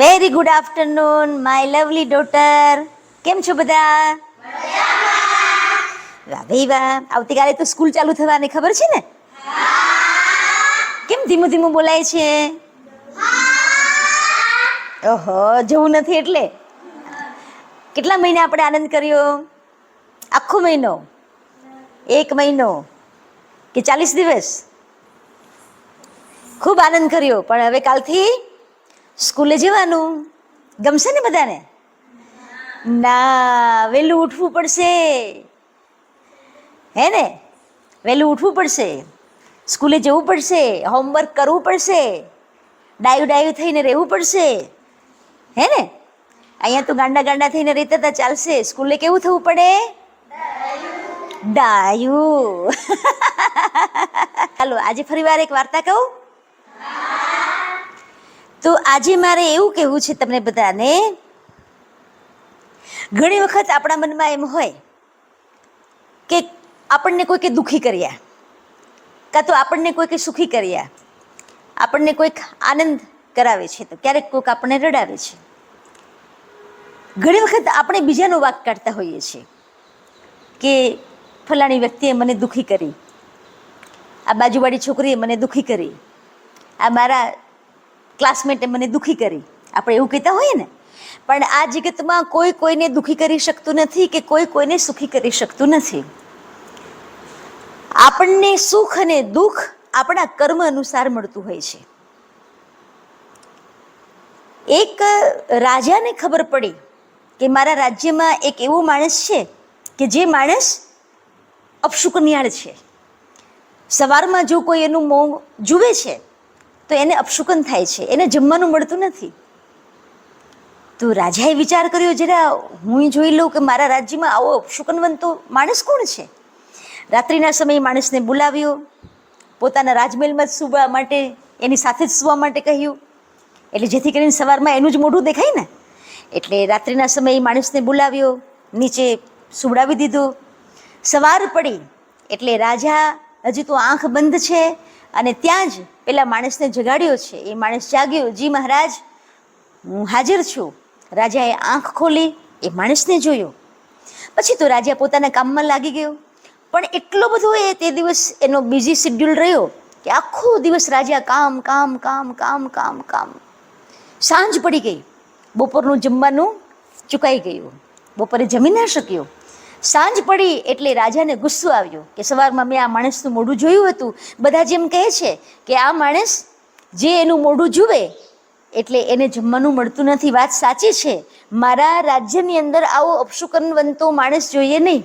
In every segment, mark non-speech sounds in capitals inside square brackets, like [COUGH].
Very good afternoon my lovely daughter કેમ છો બધા? વાહ ભાઈ વાહ આવતીકાલે તો સ્કૂલ ચાલુ થવાની, ખબર છે ને? કેમ ધીમું ધીમું બોલાય છે? ઓહો, જવું નથી એટલે? કેટલા મહિના આપણે આનંદ કર્યો? આખો મહિનો? એક મહિનો? કે ચાલીસ દિવસ? ખૂબ આનંદ કર્યો, પણ હવે કાલથી સ્કૂલે જવાનું? ગમશે ને બધાને? ના, વહેલું ઉઠવું પડશે. હે ને? વહેલું ઉઠવું પડશે. સ્કૂલે જવું પડશે હોમવર્ક કરવું પડશે, ડાયું ડાયું થઈને રહેવું પડશે. હે ને? અહીંયા તો ગાંડા ગાંડા થઈને રહેતા હતા, ચાલશે. સ્કૂલે કેવું થવું પડે? ડાયું. [LAUGHS] ચાલો, આજે ફરી વાર એક વાર્તા કહું. તો આજે મારે એવું કહેવું છે તમને બધાને, ઘણી વખત આપણા મનમાં એમ હોય કે આપણને કોઈકે દુઃખી કર્યા, કાં તો આપણને કોઈકે સુખી કર્યા, આપણને કોઈક આનંદ કરાવે છે, તો ક્યારેક કોઈક આપણને રડાવે છે. ઘણી વખત આપણે બીજાનો વાક કાઢતા હોઈએ છીએ કે ફલાણી વ્યક્તિએ મને દુઃખી કરી, આ બાજુવાળી છોકરીએ મને દુઃખી કરી, આ મારા ક્લાસમેટે મને દુઃખી કરી. આપણે એવું કહેતા હોઈએ ને. પણ આ જગતમાં કોઈ કોઈને દુઃખી કરી શકતું નથી કે કોઈ કોઈને સુખી કરી શકતું નથી. આપણને સુખ અને દુઃખ આપણા કર્મ અનુસાર મળતું હોય છે. એક રાજાને ખબર પડી કે મારા રાજ્યમાં એક એવો માણસ છે કે જે માણસ અપશુકનિયાળ છે. સવારમાં જો કોઈ એનું મોં જુએ છે તો એને અપશુકન થાય છે, એને જમવાનું મળતું નથી. તો રાજાએ વિચાર કર્યો, જરા હું જોઈ લઉં કે મારા રાજ્યમાં આવો અપશુકનવંતો માણસ કોણ છે? રાત્રિના સમયે માણસને બોલાવ્યો, પોતાના રાજમહેલમાં જ સુવા માટે, એની સાથે જ સુવા માટે કહ્યું. એટલે જેથી કરીને સવારમાં એનું જ મોઢું દેખાય ને? એટલે રાત્રિના સમયે માણસને બોલાવ્યો, નીચે સુવડાવી દીધો. સવાર પડી, એટલે રાજા, હજી તો આંખ બંધ છે અને ત્યાં જ પેલા માણસને જગાડ્યો છે. એ માણસ જાગ્યો, જી મહારાજ, હું હાજર છું. રાજાએ આંખ ખોલી, એ માણસને જોયો. પછી તો રાજા પોતાના કામમાં લાગી ગયો. પણ એટલો બધો એ તે દિવસ એનો બિઝી શેડ્યુલ રહ્યો કે આખો દિવસ રાજા કામ કામ કામ કામ કામ કામ. સાંજ પડી ગઈ. બપોરનું જમવાનું ચૂકાઈ ગયું. બપોરે જમી ના શક્યો. સાંજ પડી એટલે રાજાને ગુસ્સો આવ્યો કે સવારમાં મેં આ માણસનું મોઢું જોયું હતું. બધા જેમ કહે છે કે આ માણસ જે એનું મોઢું જુએ એટલે એને જમવાનું મળતું નથી. વાત સાચી છે. મારા રાજ્યની અંદર આવો અપશુકનવંતો માણસ જોઈએ નહીં.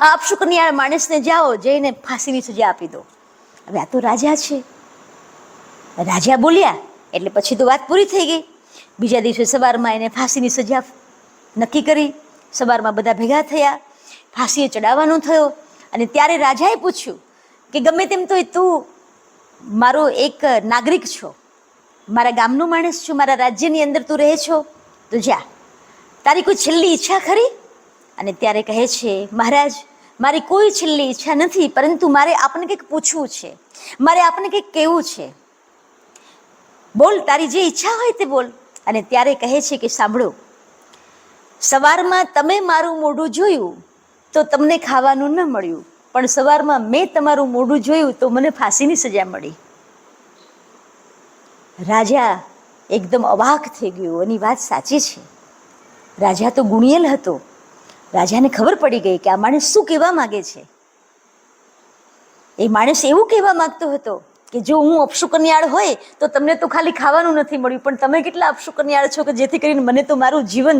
આ અપશુકનિયાળ માણસને જાઓ જઈને ફાંસીની સજા આપી દો. હવે આ તો રાજા છે. રાજા બોલ્યા, એટલે પછી તો વાત પૂરી થઈ ગઈ. બીજા દિવસે સવારમાં એને ફાંસીની સજા નક્કી કરી. સવારમાં બધા ભેગા થયા ફાંસીએ ચડાવવાનો થયો અને ત્યારે રાજાએ પૂછ્યું કે ગમે તેમ તો તું મારો એક નાગરિક છો, મારા ગામનો માણસ છું, મારા રાજ્યની અંદર તું રહે છો, તો જા. તારી કોઈ છેલ્લી ઈચ્છા ખરી? અને ત્યારે કહે છે, મહારાજ, મારી કોઈ છેલ્લી ઈચ્છા નથી, પરંતુ મારે આપને કંઈક પૂછવું છે. મારે આપને કંઈક કહેવું છે. બોલ, તારી જે ઈચ્છા હોય તે બોલ. અને ત્યારે કહે છે કે, સાંભળો સવારમાં તમે મારું મોઢું જોયું તો તમને ખાવાનું ન મળ્યું. પણ સવારમાં મેં તમારું મોઢું જોયું તો મને ફાંસીની સજા મળી. રાજા એકદમ અવાક થઈ ગયો. એની વાત સાચી છે. રાજા તો ગુણિયેલ હતો. રાજાને ખબર પડી ગઈ કે આ માણસ શું કહેવા માગે છે. એ માણસ એવું કહેવા માંગતો હતો કે જો હું અપશુકન્યાળ હોય તો તમને તો ખાલી ખાવાનું નથી મળ્યું, પણ તમે કેટલા અપશુકન્યાળ છો કે જેથી કરીને મને તો મારું જીવન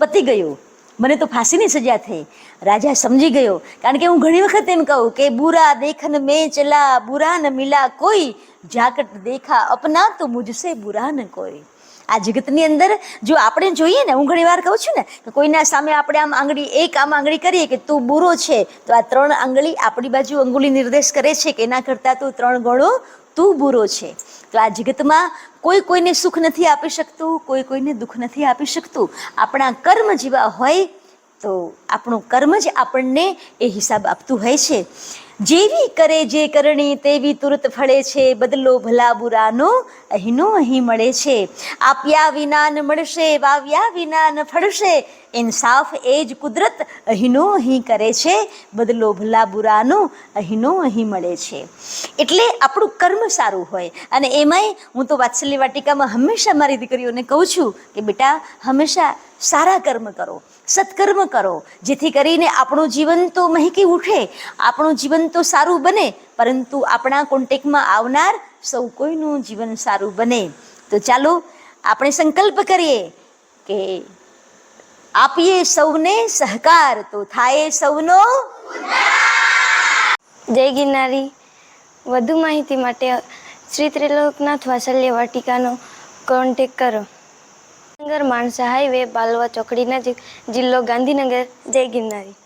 પતી ગયું. મને તો ફાંસીની સજા થઈ. રાજા સમજી ગયો. કારણ કે હું ઘણી વખત એમ કહું કે બુરા દેખન મેં ચલા બુરા ન મિલા કોઈ. જાકટ દેખા અપના તો મુજસે બુરા ન કોઈ. આ જગતની અંદર જો આપણે જોઈએ ને, હું ઘણી વાર કહું છું ને, કે કોઈના સામે આપણે આમ આંગળી, એક આમ આંગળી કરીએ કે તું બુરો છે, તો આ ત્રણ આંગળી આપણી બાજુ અંગુલી નિર્દેશ કરે છે કે એના કરતાં તું ત્રણ ગણો તું બુરો છે. તો આ જગતમાં કોઈ કોઈને સુખ નથી આપી શકતું, કોઈ કોઈને દુઃખ નથી આપી શકતું. આપણા કર્મ જેવા હોય તો આપણું કર્મ જ આપણને એ હિસાબ આપતું હોય છે. જેવી કરે જે કરણી, તેવી તુરત ફળે છે. બદલો ભલા બુરાનો અહીંનો અહીં મળે છે. આપ્યા વિના ન મળશે, વાવ્યા વિના ન ફળશે. ઇન્સાફ એ જ કુદરત અહીંનો અહીં કરે છે. બદલો ભલા બુરાનો અહીંનો અહીં મળે છે. એટલે આપણું કર્મ સારું હોય. અને એમાંય હું તો વાત્સલ્ય વાટિકામાં હંમેશા મારી દીકરીઓને કહું છું કે, બેટા, હંમેશા સારા કર્મ કરો, સત્કર્મ કરો. જેથી કરીને આપણું જીવન તો મહેકી ઉઠે, આપણું જીવન તો સારું બને, પરંતુ આપણા કોન્ટેકમાં આવનાર સૌ કોઈનું જીવન સારું બને. તો ચાલો આપણે સંકલ્પ કરીએ કે આપીએ સૌને સહકાર, તો થાય સૌનો જય ગિરનારી. વધુ માહિતી માટે શ્રી ત્રિલોકનાથ વાસલ્ય વાટિકાનો કોન્ટેક કરો. નગર માણસા હાઈવે બાલવા ચોકડી નજીક જિલ્લો ગાંધીનગર જય ગિરનારી.